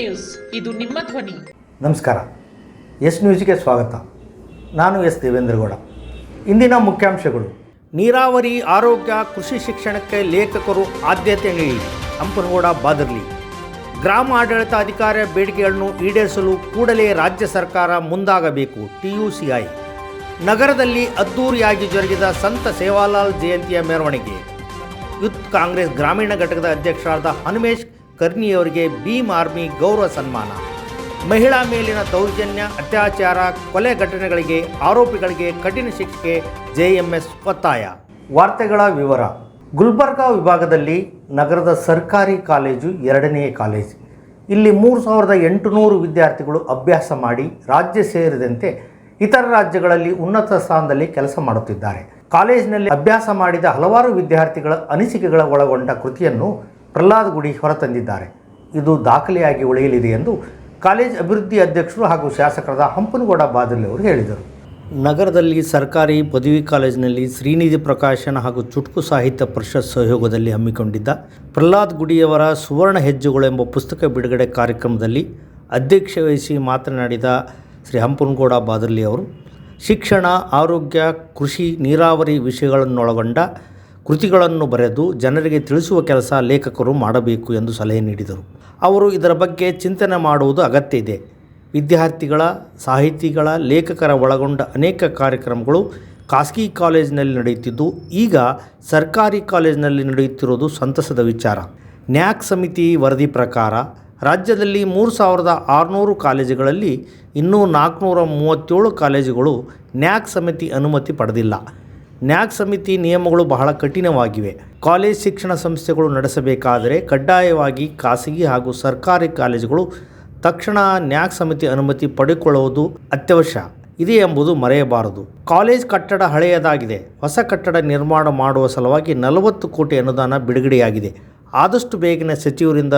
News. ಇದು ನಿಮ್ಮ ಧ್ವನಿ. ನಮಸ್ಕಾರ. ಎಸ್ ನ್ಯೂಸ್ಗೆ ಸ್ವಾಗತ. ನಾನು ಎಸ್ ದೇವೇಂದ್ರಗೌಡ. ಇಂದಿನ ಮುಖ್ಯಾಂಶಗಳು. ನೀರಾವರಿ, ಆರೋಗ್ಯ, ಕೃಷಿ ಶಿಕ್ಷಣಕ್ಕೆ ಲೇಖಕರು ಆದ್ಯತೆ ನೀಡಿ. ಹಂಪನಗೌಡ ಬಾದರ್ಲಿ. ಗ್ರಾಮ ಆಡಳಿತ ಅಧಿಕಾರಿಯ ಬೇಡಿಕೆಗಳನ್ನು ಈಡೇರಿಸಲು ಕೂಡಲೇ ರಾಜ್ಯ ಸರ್ಕಾರ ಮುಂದಾಗಬೇಕು ಟಿಯುಸಿಐ ನಗರದಲ್ಲಿ ಅದ್ದೂರಿಯಾಗಿ ಜರುಗಿದ ಸಂತ ಸೇವಾಲಾಲ್ ಜಯಂತಿಯ ಮೆರವಣಿಗೆ. ಯುತ್ ಕಾಂಗ್ರೆಸ್ ಗ್ರಾಮೀಣ ಘಟಕದ ಅಧ್ಯಕ್ಷರಾದ ಹನುಮೇಶ್ ಕರ್ನಿಯವರಿಗೆ ಭೀಮ್ ಆರ್ಮಿ ಗೌರವ ಸನ್ಮಾನ. ಮಹಿಳಾ ಮೇಲಿನ ದೌರ್ಜನ್ಯ, ಅತ್ಯಾಚಾರ, ಕೊಲೆ ಘಟನೆಗಳಿಗೆ ಆರೋಪಿಗಳಿಗೆ ಕಠಿಣ ಶಿಕ್ಷೆಗೆ ಜೆಎಂಎಸ್ ಒತ್ತಾಯ. ವಾರ್ತೆಗಳ ವಿವರ. ಗುಲ್ಬರ್ಗಾ ವಿಭಾಗದಲ್ಲಿ ನಗರದ ಸರ್ಕಾರಿ ಕಾಲೇಜು ಎರಡನೇ ಕಾಲೇಜು. ಇಲ್ಲಿ ಮೂರು ಸಾವಿರದ ಎಂಟುನೂರು ವಿದ್ಯಾರ್ಥಿಗಳು ಅಭ್ಯಾಸ ಮಾಡಿ ರಾಜ್ಯ ಸೇರಿದಂತೆ ಇತರ ರಾಜ್ಯಗಳಲ್ಲಿ ಉನ್ನತ ಸ್ಥಾನದಲ್ಲಿ ಕೆಲಸ ಮಾಡುತ್ತಿದ್ದಾರೆ. ಕಾಲೇಜಿನಲ್ಲಿ ಅಭ್ಯಾಸ ಮಾಡಿದ ಹಲವಾರು ವಿದ್ಯಾರ್ಥಿಗಳ ಅನಿಸಿಕೆಗಳ ಒಳಗೊಂಡ ಕೃತಿಯನ್ನು ಪ್ರಹ್ಲಾದ್ ಗುಡಿ ಹೊರತಂದಿದ್ದಾರೆ. ಇದು ದಾಖಲೆಯಾಗಿ ಉಳಿಯಲಿದೆ ಎಂದು ಕಾಲೇಜ್ ಅಭಿವೃದ್ಧಿ ಅಧ್ಯಕ್ಷರು ಹಾಗೂ ಶಾಸಕರಾದ ಹಂಪನಗೌಡ ಬಾದಲಿ ಅವರು ಹೇಳಿದರು. ನಗರದಲ್ಲಿ ಸರ್ಕಾರಿ ಪದವಿ ಕಾಲೇಜಿನಲ್ಲಿ ಶ್ರೀನಿಧಿ ಪ್ರಕಾಶನ ಹಾಗೂ ಚುಟುಕು ಸಾಹಿತ್ಯ ಪರಿಷತ್ ಸಹಯೋಗದಲ್ಲಿ ಹಮ್ಮಿಕೊಂಡಿದ್ದ ಪ್ರಹ್ಲಾದ್ ಗುಡಿಯವರ ಸುವರ್ಣ ಹೆಜ್ಜೆಗಳು ಎಂಬ ಪುಸ್ತಕ ಬಿಡುಗಡೆ ಕಾರ್ಯಕ್ರಮದಲ್ಲಿ ಅಧ್ಯಕ್ಷ ವಹಿಸಿ ಮಾತನಾಡಿದ ಶ್ರೀ ಹಂಪನಗೌಡ ಬಾದರ್ಲಿ ಅವರು, ಶಿಕ್ಷಣ, ಆರೋಗ್ಯ, ಕೃಷಿ, ನೀರಾವರಿ ವಿಷಯಗಳನ್ನೊಳಗೊಂಡ ಕೃತಿಗಳನ್ನು ಬರೆದು ಜನರಿಗೆ ತಿಳಿಸುವ ಕೆಲಸ ಲೇಖಕರು ಮಾಡಬೇಕು ಎಂದು ಸಲಹೆ ನೀಡಿದರು. ಅವರು ಇದರ ಬಗ್ಗೆ ಚಿಂತನೆ ಮಾಡುವುದು ಅಗತ್ಯ ಇದೆ. ವಿದ್ಯಾರ್ಥಿಗಳ, ಸಾಹಿತಿಗಳ, ಲೇಖಕರ ಒಳಗೊಂಡ ಅನೇಕ ಕಾರ್ಯಕ್ರಮಗಳು ಖಾಸಗಿ ಕಾಲೇಜಿನಲ್ಲಿ ನಡೆಯುತ್ತಿದ್ದು, ಈಗ ಸರ್ಕಾರಿ ಕಾಲೇಜಿನಲ್ಲಿ ನಡೆಯುತ್ತಿರುವುದು ಸಂತಸದ ವಿಚಾರ. ನ್ಯಾಕ್ ಸಮಿತಿ ವರದಿ ಪ್ರಕಾರ, ರಾಜ್ಯದಲ್ಲಿ ಮೂರು ಸಾವಿರದ ಆರುನೂರು ಕಾಲೇಜುಗಳಲ್ಲಿ ಇನ್ನೂ ನಾಲ್ಕುನೂರ ಮೂವತ್ತೇಳು ಕಾಲೇಜುಗಳು ನ್ಯಾಕ್ ಸಮಿತಿ ಅನುಮತಿ ಪಡೆದಿಲ್ಲ. ನ್ಯಾಕ್ ಸಮಿತಿ ನಿಯಮಗಳು ಬಹಳ ಕಠಿಣವಾಗಿವೆ. ಕಾಲೇಜ್ ಶಿಕ್ಷಣ ಸಂಸ್ಥೆಗಳು ನಡೆಸಬೇಕಾದರೆ ಕಡ್ಡಾಯವಾಗಿ ಖಾಸಗಿ ಹಾಗೂ ಸರ್ಕಾರಿ ಕಾಲೇಜುಗಳು ತಕ್ಷಣ ನ್ಯಾಕ್ ಸಮಿತಿ ಅನುಮತಿ ಪಡೆದುಕೊಳ್ಳುವುದು ಅತ್ಯವಶ್ಯ. ಇದೆ ಎಂಬುದು ಮರೆಯಬಾರದು. ಕಾಲೇಜ್ ಕಟ್ಟಡ ಹಳೆಯದಾಗಿದೆ. ಹೊಸ ಕಟ್ಟಡ ನಿರ್ಮಾಣ ಮಾಡುವ ಸಲುವಾಗಿ ನಲವತ್ತು ಕೋಟಿ ಅನುದಾನ ಬಿಡುಗಡೆಯಾಗಿದೆ. ಆದಷ್ಟು ಬೇಗನೆ ಸಚಿವರಿಂದ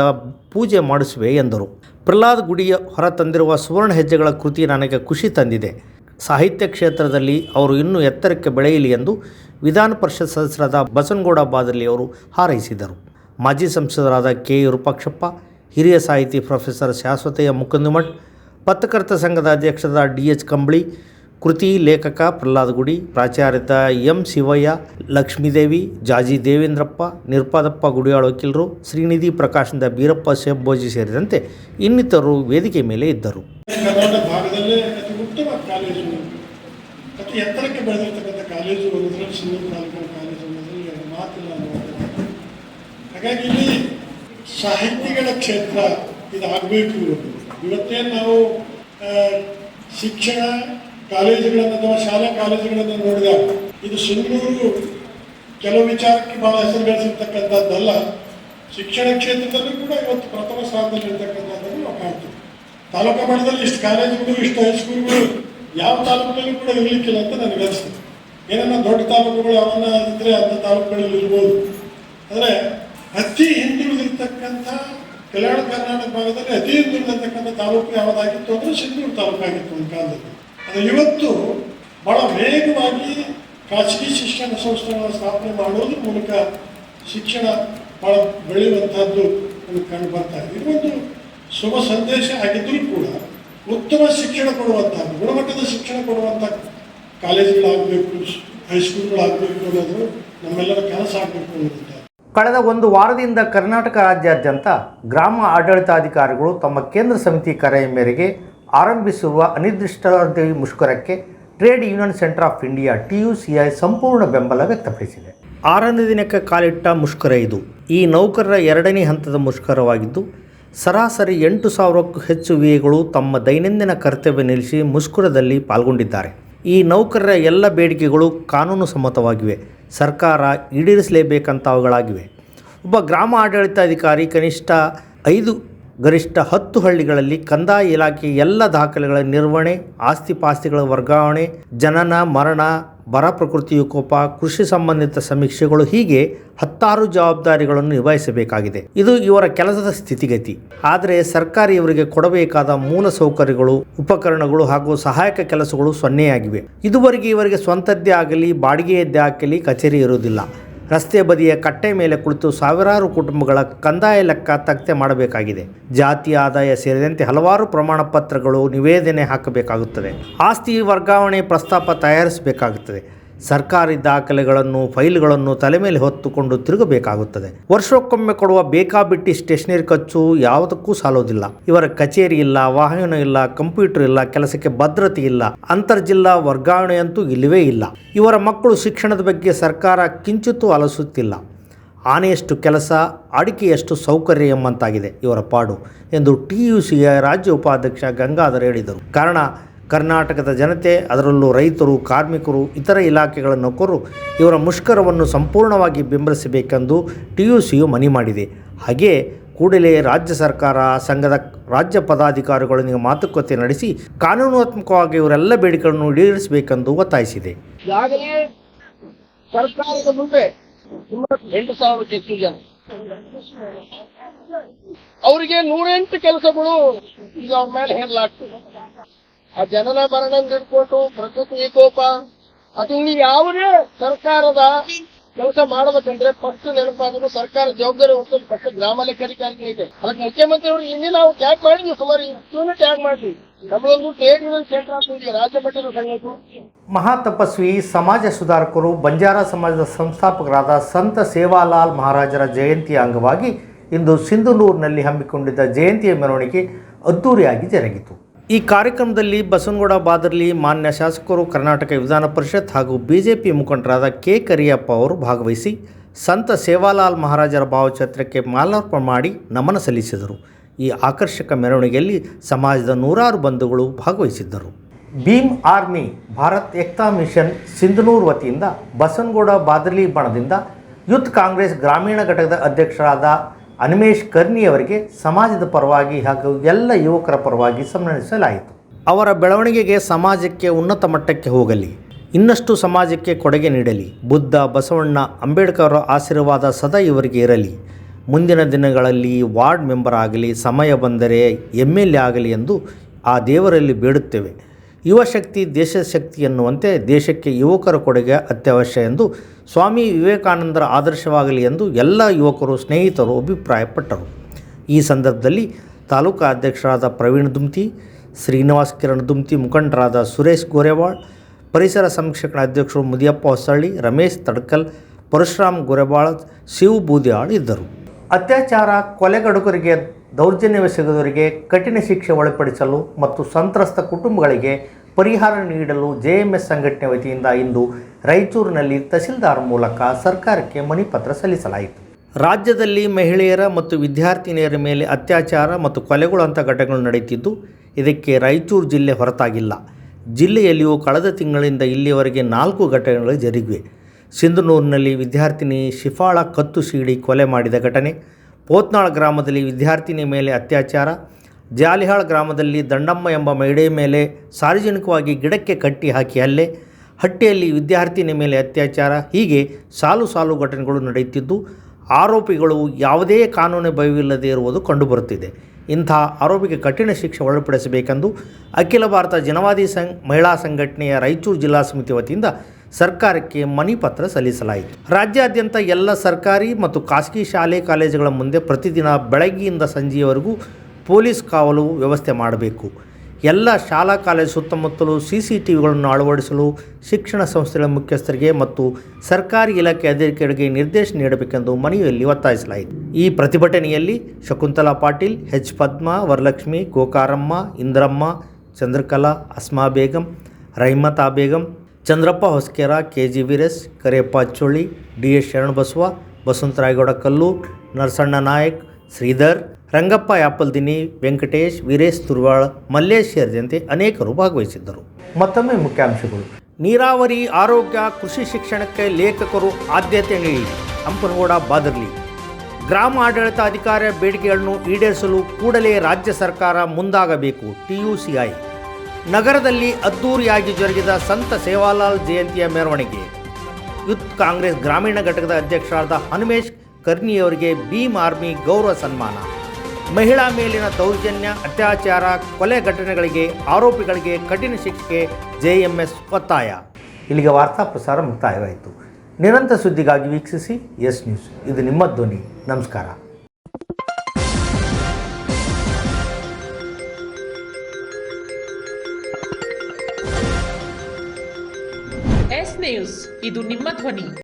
ಪೂಜೆ ಮಾಡಿಸುವೆ ಎಂದರು. ಪ್ರಹ್ಲಾದ್ ಗುಡಿಯ ಹೊರತಂದಿರುವ ಸುವರ್ಣ ಹೆಜ್ಜೆಗಳ ಕೃತಿ ನನಗೆ ಖುಷಿ ತಂದಿದೆ. ಸಾಹಿತ್ಯ ಕ್ಷೇತ್ರದಲ್ಲಿ ಅವರು ಇನ್ನೂ ಎತ್ತರಕ್ಕೆ ಬೆಳೆಯಲಿ ಎಂದು ವಿಧಾನ ಪರಿಷತ್ ಸದಸ್ಯರಾದ ಬಸನಗೌಡ ಬಾದಲಿ ಅವರು ಹಾರೈಸಿದರು. ಮಾಜಿ ಸಂಸದರಾದ ಕೆ. ವಿರೂಪಾಕ್ಷಪ್ಪ ಹಿರಿಯ ಸಾಹಿತಿ ಪ್ರೊಫೆಸರ್ ಶಾಶ್ವತಯ್ಯ ಮುಕುಂದಮಠ್, ಪತ್ರಕರ್ತ ಸಂಘದ ಅಧ್ಯಕ್ಷರಾದ ಡಿ. ಎಚ್. ಕಂಬಳಿ, ಕೃತಿ ಲೇಖಕ ಪ್ರಹ್ಲಾದ್ ಗುಡಿ ಪ್ರಾಚಾರ್ಯತ ಎಂ. ಶಿವಯ್ಯ, ಲಕ್ಷ್ಮೀದೇವಿ, ಜಾಜಿ ದೇವೇಂದ್ರಪ್ಪ, ನಿರ್ಪಾದಪ್ಪ ಗುಡಿಯಾಳ್ ವಕೀಲರು, ಶ್ರೀನಿಧಿ ಪ್ರಕಾಶನದ ಬೀರಪ್ಪ ಶೆಬ್ಬೋಜಿ ಸೇರಿದಂತೆ ಇನ್ನಿತರರು ವೇದಿಕೆ ಮೇಲೆ ಇದ್ದರು. ಉತ್ತಮ ಕಾಲೇಜು ಅತಿ ಎತ್ತರಕ್ಕೆ ಬೆಳೆದಿರ್ತಕ್ಕಂಥ ಕಾಲೇಜು ಅನ್ನೋದ್ರಲ್ಲಿ ಸಿಂಧೂರು ತಾಲೂಕಿನ ಕಾಲೇಜು ಅನ್ನೋದ್ರಲ್ಲಿ ಎರಡು ಮಾತಿಲ್ಲ ಅನ್ನೋದು ಹಾಗಾಗಿ ಇಲ್ಲಿ ಸಾಹಿತ್ಯಗಳ ಕ್ಷೇತ್ರ ಇದಾಗಬೇಕು ಇವತ್ತೇ ನಾವು ಶಿಕ್ಷಣ ಕಾಲೇಜುಗಳನ್ನು ಅಥವಾ ಶಾಲಾ ಕಾಲೇಜುಗಳನ್ನು ನೋಡಿದಾಗ, ಇದು ಸಿಂಧೂರು ಕೆಲವು ವಿಚಾರಕ್ಕೆ ಬಹಳ ಹೆಸರು ಗಳಿಸಿರ್ತಕ್ಕಂಥದ್ದಲ್ಲ ಶಿಕ್ಷಣ ಕ್ಷೇತ್ರದಲ್ಲೂ ಕೂಡ ಇವತ್ತು ಪ್ರಥಮ ಸ್ಥಾನದಲ್ಲಿ ಇರ್ತಕ್ಕಂಥದ್ದನ್ನು ನಾವು ಕಾಣ್ತೀವಿ ತಾಲೂಕು ಮಟ್ಟದಲ್ಲಿ ಇಷ್ಟು ಕಾಲೇಜುಗಳು, ಇಷ್ಟು ಹೈಸ್ಕೂಲ್ಗಳು ಯಾವ ತಾಲೂಕಿನಲ್ಲಿ ಕೂಡ ಇರಲಿಕ್ಕಿಲ್ಲ ಅಂತ ನನಗೆ ಅನಿಸ್ತದೆ ಏನನ್ನ ದೊಡ್ಡ ತಾಲೂಕುಗಳು ಅವನ್ನ ಇದ್ರೆ ಅಂಥ ತಾಲೂಕುಗಳಲ್ಲಿ ಇರ್ಬೋದು. ಆದರೆ ಅತಿ ಹಿಂದುಳಿದಿರ್ತಕ್ಕಂಥ ಕಲ್ಯಾಣ ಕರ್ನಾಟಕ ಭಾಗದಲ್ಲಿ ಅತಿ ಹಿಂದುಳಿದಿರ್ತಕ್ಕಂಥ ತಾಲೂಕು ಯಾವುದಾಗಿತ್ತು ಅಂದರೆ ಸಿಂಧೂರು ತಾಲೂಕಾಗಿತ್ತು ಒಂದು ಕಾಲದಲ್ಲಿ. ಅದು ಇವತ್ತು ಬಹಳ ವೇಗವಾಗಿ ಖಾಸಗಿ ಶಿಕ್ಷಣ ಸಂಸ್ಥೆಗಳನ್ನು ಸ್ಥಾಪನೆ ಮಾಡೋದ್ರ ಮೂಲಕ ಶಿಕ್ಷಣ ಬಹಳ ಬೆಳೆಯುವಂಥದ್ದು ಕಂಡು ಬರ್ತಾ ಇದೆ. ಇದು ಒಂದು ಶುಭ ಸಂದೇಶ ಆಗಿದ್ದರೂ ಕೂಡ ಉತ್ತಮ ಶಿಕ್ಷಣ ಕೊಡುವಂತಹ ಗುಣಮಟ್ಟದ ಶಿಕ್ಷಣ ಕೊಡುವಂಥ ಕಾಲೇಜುಗಳಾಗಬೇಕು ಹೈಸ್ಕೂಲ್ಗಳಾಗಬೇಕು ಅನ್ನೋದು ನಮ್ಮೆಲ್ಲರ ಕನಸಾಗಬೇಕು ಅನ್ನೋದು ಕಳೆದ ಒಂದು ವಾರದಿಂದ ಕರ್ನಾಟಕ ರಾಜ್ಯಾದ್ಯಂತ ಗ್ರಾಮ ಆಡಳಿತಾಧಿಕಾರಿಗಳು ತಮ್ಮ ಕೇಂದ್ರ ಸಮಿತಿ ಕರೆಯ ಮೇರೆಗೆ ಆರಂಭಿಸಿರುವ ಅನಿರ್ದಿಷ್ಟಾವಧಿ ಮುಷ್ಕರಕ್ಕೆ trade union centre of India T U ಸಂಪೂರ್ಣ ಬೆಂಬಲ ವ್ಯಕ್ತಪಡಿಸಿದೆ. ಆರನೇ ದಿನಕ್ಕೆ ಕಾಲಿಟ್ಟ ಮುಷ್ಕರ ಇದು. ಈ ನೌಕರರ ಎರಡನೇ ಹಂತದ ಮುಷ್ಕರವಾಗಿದ್ದು ಸರಾಸರಿ ಎಂಟು ಸಾವಿರಕ್ಕೂ ಹೆಚ್ಚು ವಿಎಗಳು ತಮ್ಮ ದೈನಂದಿನ ಕರ್ತವ್ಯ ನಿಲ್ಲಿಸಿ ಮುಷ್ಕರದಲ್ಲಿ ಪಾಲ್ಗೊಂಡಿದ್ದಾರೆ. ಈ ನೌಕರರ ಎಲ್ಲ ಬೇಡಿಕೆಗಳು ಕಾನೂನು ಸಮ್ಮತವಾಗಿವೆ. ಸರ್ಕಾರ ಈಡೇರಿಸಲೇಬೇಕಂತವುಗಳಾಗಿವೆ ಒಬ್ಬ ಗ್ರಾಮ ಆಡಳಿತಾಧಿಕಾರಿ ಕನಿಷ್ಠ ಐದು ಗರಿಷ್ಠ ಹತ್ತು ಹಳ್ಳಿಗಳಲ್ಲಿ ಕಂದಾಯ ಇಲಾಖೆ ಎಲ್ಲ ದಾಖಲೆಗಳ ನಿರ್ವಹಣೆ, ಆಸ್ತಿಪಾಸ್ತಿಗಳ ವರ್ಗಾವಣೆ, ಜನನ, ಮರಣ, ಬರ ಪ್ರಕೃತಿ ವಿಕೋಪ ಕೃಷಿ ಸಂಬಂಧಿತ ಸಮೀಕ್ಷೆಗಳು ಹೀಗೆ ಹತ್ತಾರು ಜವಾಬ್ದಾರಿಗಳನ್ನು ನಿಭಾಯಿಸಬೇಕಾಗಿದೆ. ಇದು ಇವರ ಕೆಲಸದ ಸ್ಥಿತಿಗತಿ. ಆದರೆ ಸರ್ಕಾರ ಇವರಿಗೆ ಕೊಡಬೇಕಾದ ಮೂಲ ಸೌಕರ್ಯಗಳು, ಉಪಕರಣಗಳು ಹಾಗೂ ಸಹಾಯಕ ಕೆಲಸಗಳು ಸೊನ್ನೆಯಾಗಿವೆ. ಇದುವರೆಗೆ ಇವರಿಗೆ ಸ್ವಂತದ್ದೇ ಆಗಲಿ, ಬಾಡಿಗೆಯದ್ದೇ ಆಗಲಿ ಕಚೇರಿ ಇರುವುದಿಲ್ಲ. ರಸ್ತೆ ಬದಿಯ ಕಟ್ಟೆ ಮೇಲೆ ಕುಳಿತು ಸಾವಿರಾರು ಕುಟುಂಬಗಳ ಕಂದಾಯ ಲೆಕ್ಕ ತಕ್ತೆ ಮಾಡಬೇಕಾಗಿದೆ. ಜಾತಿ ಆದಾಯ ಸೇರಿದಂತೆ ಹಲವಾರು ಪ್ರಮಾಣ ಪತ್ರಗಳು ನಿವೇದನೆ ಹಾಕಬೇಕಾಗುತ್ತದೆ. ಆಸ್ತಿ ವರ್ಗಾವಣೆ ಪ್ರಸ್ತಾಪ ತಯಾರಿಸಬೇಕಾಗುತ್ತದೆ. ಸರ್ಕಾರಿ ದಾಖಲೆಗಳನ್ನು, ಫೈಲ್ಗಳನ್ನು ತಲೆ ಮೇಲೆ ಹೊತ್ತುಕೊಂಡು ತಿರುಗಬೇಕಾಗುತ್ತದೆ. ವರ್ಷಕ್ಕೊಮ್ಮೆ ಕೊಡುವ ಬೇಕಾಬಿಟ್ಟಿ ಸ್ಟೇಷನರಿ ಖರ್ಚು ಯಾವುದಕ್ಕೂ ಸಾಲೋದಿಲ್ಲ. ಇವರ ಕಚೇರಿ ಇಲ್ಲ, ವಾಹನ ಇಲ್ಲ, ಕಂಪ್ಯೂಟರ್ ಇಲ್ಲ, ಕೆಲಸಕ್ಕೆ ಭದ್ರತೆ ಇಲ್ಲ, ಅಂತರ್ಜಿಲ್ಲಾ ವರ್ಗಾವಣೆಯಂತೂ ಇಲ್ಲವೇ ಇಲ್ಲ. ಇವರ ಮಕ್ಕಳು ಶಿಕ್ಷಣದ ಬಗ್ಗೆ ಸರ್ಕಾರ ಕಿಂಚಿತ್ತೂ ಅಲಸುತ್ತಿಲ್ಲ ಆನೆಯಷ್ಟು ಕೆಲಸ, ಅಡಿಕೆಯಷ್ಟು ಸೌಕರ್ಯ ಎಂಬಂತಾಗಿದೆ ಇವರ ಪಾಡು ಎಂದು ಟಿ ಯು ಸಿಯ ರಾಜ್ಯ ಉಪಾಧ್ಯಕ್ಷ ಗಂಗಾಧರ್ ಹೇಳಿದರು. ಕಾರಣ ಕರ್ನಾಟಕದ ಜನತೆ, ಅದರಲ್ಲೂ ರೈತರು, ಕಾರ್ಮಿಕರು, ಇತರ ಇಲಾಖೆಗಳ ನೌಕರರು ಇವರ ಮುಷ್ಕರವನ್ನು ಸಂಪೂರ್ಣವಾಗಿ ಬೆಂಬಲಿಸಬೇಕೆಂದು ಟಿ ಯು ಸಿಯು ಮನವಿ ಮಾಡಿದೆ. ಹಾಗೆಯೇ ಕೂಡಲೇ ರಾಜ್ಯ ಸರ್ಕಾರ, ಸಂಘದ ರಾಜ್ಯ ಪದಾಧಿಕಾರಿಗಳೊಂದಿಗೆ ಮಾತುಕತೆ ನಡೆಸಿ ಕಾನೂನಾತ್ಮಕವಾಗಿ ಇವರೆಲ್ಲ ಬೇಡಿಕೆಗಳನ್ನು ಈಡೇರಿಸಬೇಕೆಂದು ಒತ್ತಾಯಿಸಿದೆ. ಈಗಾಗಲೇ ಸರ್ಕಾರದ ಮುಂದೆ ಎಂಟು ಸಾವಿರಕ್ಕೆ ಹೆಚ್ಚು ಜನ. ಅವರಿಗೆ ನೂರೆಂಟು ಕೆಲಸಗಳು ಈಗ ಅವ್ರ ಮೇಲೆ ಹೇರಲಾಗ್ತದೆ. ಆ ಜನನ ಮರಣ ಹಿಡ್ಕೊಂಡು ಪ್ರಕೃತಿ ವಿಕೋಪ ಅದು ಇಲ್ಲಿ ಯಾವುದೇ ಸರ್ಕಾರದ ಕೆಲಸ ಮಾಡಬೇಕಂದ್ರೆ ಫಸ್ಟ್ ನೆನಪಾದ್ರು ಸರ್ಕಾರ ಜವಾಬ್ದಾರಿ ಹೊತ್ತು ಫಸ್ಟ್ ಗ್ರಾಮ ಲೆಕ್ಕಾಧಿಕಾರಿಗೆ ಇದೆ. ಅದಕ್ಕೆ ಮುಖ್ಯಮಂತ್ರಿ ಅವರು ಇಲ್ಲಿ ನಾವು ಟ್ಯಾಗ್ ಮಾಡಿದ್ವಿ ಸುಮಾರು ಇಷ್ಟು ಟ್ಯಾಗ್ ಮಾಡಿದ್ವಿ. ನಮ್ಮದೊಂದು ಟ್ರೇಡ್ ಮಹಾತಪಸ್ವಿ ಸಮಾಜ ಸುಧಾರಕರು ಬಂಜಾರ ಸಮಾಜದ ಸಂಸ್ಥಾಪಕರಾದ ಸಂತ ಸೇವಾಲಾಲ್ ಮಹಾರಾಜರ ಜಯಂತಿಯ ಅಂಗವಾಗಿ ಇಂದು ಸಿಂಧುನೂರ್ನಲ್ಲಿ ಹಮ್ಮಿಕೊಂಡಿದ್ದ ಜಯಂತಿಯ ಮೆರವಣಿಗೆ ಅದ್ದೂರಿಯಾಗಿ ಜರುಗಿತು. ಈ ಕಾರ್ಯಕ್ರಮದಲ್ಲಿ ಬಸವನಗೌಡ ಬಾದರ್ಲಿ ಮಾನ್ಯ ಶಾಸಕರು ಕರ್ನಾಟಕ ವಿಧಾನ ಪರಿಷತ್ ಹಾಗೂ ಬಿಜೆಪಿ ಮುಖಂಡರಾದ ಕೆ ಕರಿಯಪ್ಪ ಅವರು ಭಾಗವಹಿಸಿ ಸಂತ ಸೇವಾಲಾಲ್ ಮಹಾರಾಜರ ಭಾವಚಿತ್ರಕ್ಕೆ ಮಾಲಾರ್ಪಣೆ ಮಾಡಿ ನಮನ ಸಲ್ಲಿಸಿದರು. ಈ ಆಕರ್ಷಕ ಮೆರವಣಿಗೆಯಲ್ಲಿ ಸಮಾಜದ ನೂರಾರು ಬಂಧುಗಳು ಭಾಗವಹಿಸಿದ್ದರು. ಭೀಮ್ ಆರ್ಮಿ ಭಾರತ್ ಏಕ್ತಾ ಮಿಷನ್ ಸಿಂಧನೂರು ವತಿಯಿಂದ ಬಸವನಗೌಡ ಬಾದರ್ಲಿ ಬಣದಿಂದ ಯೂತ್ ಕಾಂಗ್ರೆಸ್ ಗ್ರಾಮೀಣ ಘಟಕದ ಅಧ್ಯಕ್ಷರಾದ ಅನಿಮೇಶ್ ಕರ್ನಿ ಅವರಿಗೆ ಸಮಾಜದ ಪರವಾಗಿ ಹಾಗೂ ಎಲ್ಲ ಯುವಕರ ಪರವಾಗಿ ಸನ್ಮಾನಿಸಲಾಯಿತು. ಅವರ ಬೆಳವಣಿಗೆಗೆ ಸಮಾಜಕ್ಕೆ ಉನ್ನತ ಮಟ್ಟಕ್ಕೆ ಹೋಗಲಿ, ಇನ್ನಷ್ಟು ಸಮಾಜಕ್ಕೆ ಕೊಡುಗೆ ನೀಡಲಿ. ಬುದ್ಧ, ಬಸವಣ್ಣ, ಅಂಬೇಡ್ಕರ್ ಆಶೀರ್ವಾದ ಸದಾ ಇವರಿಗೆ ಇರಲಿ. ಮುಂದಿನ ದಿನಗಳಲ್ಲಿ ವಾರ್ಡ್ ಮೆಂಬರ್ ಆಗಲಿ, ಸಮಯ ಬಂದರೆ ಎಂ ಎಲ್ ಎ ಆಗಲಿ ಎಂದು ಆ ದೇವರಲ್ಲಿ ಬೇಡುತ್ತೇವೆ. ಯುವಶಕ್ತಿ ದೇಶ ಶಕ್ತಿ ಎನ್ನುವಂತೆ ದೇಶಕ್ಕೆ ಯುವಕರ ಕೊಡುಗೆ ಅತ್ಯವಶ್ಯ ಎಂದು ಸ್ವಾಮಿ ವಿವೇಕಾನಂದರ ಆದರ್ಶವಾಗಲಿ ಎಂದು ಎಲ್ಲ ಯುವಕರು, ಸ್ನೇಹಿತರು ಅಭಿಪ್ರಾಯಪಟ್ಟರು. ಈ ಸಂದರ್ಭದಲ್ಲಿ ತಾಲೂಕಾ ಅಧ್ಯಕ್ಷರಾದ ಪ್ರವೀಣ್ ದುಮ್ತಿ, ಶ್ರೀನಿವಾಸ್ ಕಿರಣ್ ದುಮ್ತಿ ಮುಖಂಡರಾದ ಸುರೇಶ್ ಗೋರೆವಾಳ್, ಪರಿಸರ ಸಂರಕ್ಷಣಾ ಅಧ್ಯಕ್ಷರು ಮುದಿಯಪ್ಪ ಹೊಸಳ್ಳಿ, ರಮೇಶ್ ತಡ್ಕಲ್, ಪರಶುರಾಮ್ ಗೋರೆವಾಳ್, ಶಿವ್ ಬೂದಿಯಾಳ್ ಇದ್ದರು. ಅತ್ಯಾಚಾರ ಕೊಲೆಗಡುಕರಿಗೆ ದೌರ್ಜನ್ಯವೆಸಗಿದವರಿಗೆ ಕಠಿಣ ಶಿಕ್ಷೆ ಒಳಪಡಿಸಲು ಮತ್ತು ಸಂತ್ರಸ್ತ ಕುಟುಂಬಗಳಿಗೆ ಪರಿಹಾರ ನೀಡಲು ಜೆಎಂಎಸ್ ಸಂಘಟನೆ ವತಿಯಿಂದ ಇಂದು ರಾಯಚೂರಿನಲ್ಲಿ ತಹಸೀಲ್ದಾರ್ ಮೂಲಕ ಸರ್ಕಾರಕ್ಕೆ ಮನಿ ಪತ್ರ ಸಲ್ಲಿಸಲಾಯಿತು. ರಾಜ್ಯದಲ್ಲಿ ಮಹಿಳೆಯರ ಮತ್ತು ವಿದ್ಯಾರ್ಥಿನಿಯರ ಮೇಲೆ ಅತ್ಯಾಚಾರ ಮತ್ತು ಕೊಲೆಗಳಂಥ ಘಟನೆಗಳು ನಡೆಯುತ್ತಿದ್ದು, ಇದಕ್ಕೆ ರಾಯಚೂರು ಜಿಲ್ಲೆ ಹೊರತಾಗಿಲ್ಲ. ಜಿಲ್ಲೆಯಲ್ಲಿಯೂ ಕಳೆದ ತಿಂಗಳಿಂದ ಇಲ್ಲಿಯವರೆಗೆ ನಾಲ್ಕು ಘಟನೆಗಳು ಜರುಗಿವೆ. ಸಿಂಧನೂರಿನಲ್ಲಿ ವಿದ್ಯಾರ್ಥಿನಿ ಶಿಫಾಳ ಕತ್ತು ಸೀಡಿ ಕೊಲೆ ಮಾಡಿದ ಘಟನೆ, ಪೋತ್ನಾಳ್ ಗ್ರಾಮದಲ್ಲಿ ವಿದ್ಯಾರ್ಥಿನಿ ಮೇಲೆ ಅತ್ಯಾಚಾರ, ಜಾಲಿಹಾಳ್ ಗ್ರಾಮದಲ್ಲಿ ದಂಡಮ್ಮ ಎಂಬ ಮಹಿಳೆ ಮೇಲೆ ಸಾರ್ವಜನಿಕವಾಗಿ ಗಿಡಕ್ಕೆ ಕಟ್ಟಿ ಹಾಕಿ ಹಲ್ಲೆ ಹಟ್ಟಿಯಲ್ಲಿ ವಿದ್ಯಾರ್ಥಿನಿ ಮೇಲೆ ಅತ್ಯಾಚಾರ, ಹೀಗೆ ಸಾಲು ಸಾಲು ಘಟನೆಗಳು ನಡೆಯುತ್ತಿದ್ದು, ಆರೋಪಿಗಳು ಯಾವುದೇ ಕಾನೂನು ಭಯವಿಲ್ಲದೆ ಇರುವುದು ಕಂಡುಬರುತ್ತಿದೆ. ಇಂಥ ಆರೋಪಿಗೆ ಕಠಿಣ ಶಿಕ್ಷೆ ಒಳಪಡಿಸಬೇಕೆಂದು ಅಖಿಲ ಭಾರತ ಜನವಾದಿ ಸಂಘ, ಮಹಿಳಾ ಸಂಘಟನೆಯ ರಾಯಚೂರು ಜಿಲ್ಲಾ ಸಮಿತಿ ವತಿಯಿಂದ ಸರ್ಕಾರಕ್ಕೆ ಮನವಿ ಪತ್ರ ಸಲ್ಲಿಸಲಾಯಿತು. ರಾಜ್ಯಾದ್ಯಂತ ಎಲ್ಲ ಸರ್ಕಾರಿ ಮತ್ತು ಖಾಸಗಿ ಶಾಲೆ, ಕಾಲೇಜುಗಳ ಮುಂದೆ ಪ್ರತಿದಿನ ಬೆಳಗ್ಗೆಯಿಂದ ಸಂಜೆಯವರೆಗೂ ಪೊಲೀಸ್ ಕಾವಲು ವ್ಯವಸ್ಥೆ ಮಾಡಬೇಕು. ಎಲ್ಲ ಶಾಲಾ ಕಾಲೇಜು ಸುತ್ತಮುತ್ತಲೂ ಸಿ ಸಿ ಟಿ ವಿಗಳನ್ನು ಅಳವಡಿಸಲು ಶಿಕ್ಷಣ ಸಂಸ್ಥೆಗಳ ಮುಖ್ಯಸ್ಥರಿಗೆ ಮತ್ತು ಸರ್ಕಾರಿ ಇಲಾಖೆ ಅಧಿಕಾರಿಗಳಿಗೆ ನಿರ್ದೇಶನ ನೀಡಬೇಕೆಂದು ಮನವಿಯಲ್ಲಿ ಒತ್ತಾಯಿಸಲಾಯಿತು. ಈ ಪ್ರತಿಭಟನೆಯಲ್ಲಿ Shakuntala Patil, H Padma, Varalakshmi, Gokaramma, Indramma, Chandrakala, Asma Begum Rahimata Begum, Chandrappa Hoskera K G Veeresh, Kariyappa Choli D S Sharanabasava, Basavantharayagouda Kallu, Narasanna Nayak, Sridhar Rangappa ಯಾಪಲ್ದಿನಿ Venkatesh Veeresh ತುರ್ವಾಳ್ Mallesh ಸೇರಿದಂತೆ ಅನೇಕರು ಭಾಗವಹಿಸಿದ್ದರು. ಮತ್ತೊಮ್ಮೆ ಮುಖ್ಯಾಂಶಗಳು. ನೀರಾವರಿ ಆರೋಗ್ಯ ಕೃಷಿ ಶಿಕ್ಷಣಕ್ಕೆ ಲೇಖಕರು ಆದ್ಯತೆ ನೀಡಿ. ಹಂಪನಗೌಡ ಬಾದರ್ಲಿ. ಗ್ರಾಮ ಆಡಳಿತ ಅಧಿಕಾರ ಬೇಡಿಕೆಗಳನ್ನು ಈಡೇರಿಸಲು ಕೂಡಲೇ ರಾಜ್ಯ ಸರ್ಕಾರ ಮುಂದಾಗಬೇಕು ಟಿಯುಸಿಐ. ನಗರದಲ್ಲಿ ಅದ್ದೂರಿಯಾಗಿ ಜರುಗಿದ ಸಂತ ಸೇವಾಲಾಲ್ ಜಯಂತಿಯ ಮೆರವಣಿಗೆ. ಯುತ್ ಕಾಂಗ್ರೆಸ್ ಗ್ರಾಮೀಣ ಘಟಕದ ಅಧ್ಯಕ್ಷರಾದ ಹನುಮೇಶ್ ಕರ್ನಿಯವರಿಗೆ ಭೀಮ್ ಆರ್ಮಿ ಗೌರವ ಸನ್ಮಾನ. ಮಹಿಳಾ ಮೇಲಿನ ದೌರ್ಜನ್ಯ, ಅತ್ಯಾಚಾರ, ಕೊಲೆ ಘಟನೆಗಳಿಗೆ ಆರೋಪಿಗಳಿಗೆ ಕಠಿಣ ಶಿಕ್ಷೆ ಜೆಎಂಎಸ್ ಒತ್ತಾಯ. ಇಲ್ಲಿಗೆ ವಾರ್ತಾ ಪ್ರಸಾರ ಮುಕ್ತಾಯವಾಯಿತು. ನಿರಂತರ ಸುದ್ದಿಗಾಗಿ ವೀಕ್ಷಿಸಿ ಎಸ್ ನ್ಯೂಸ್. ಇದು ನಿಮ್ಮ ಧ್ವನಿ. ನಮಸ್ಕಾರ. S news. ಇದು ನಿಮ್ಮ ಧ್ವನಿ.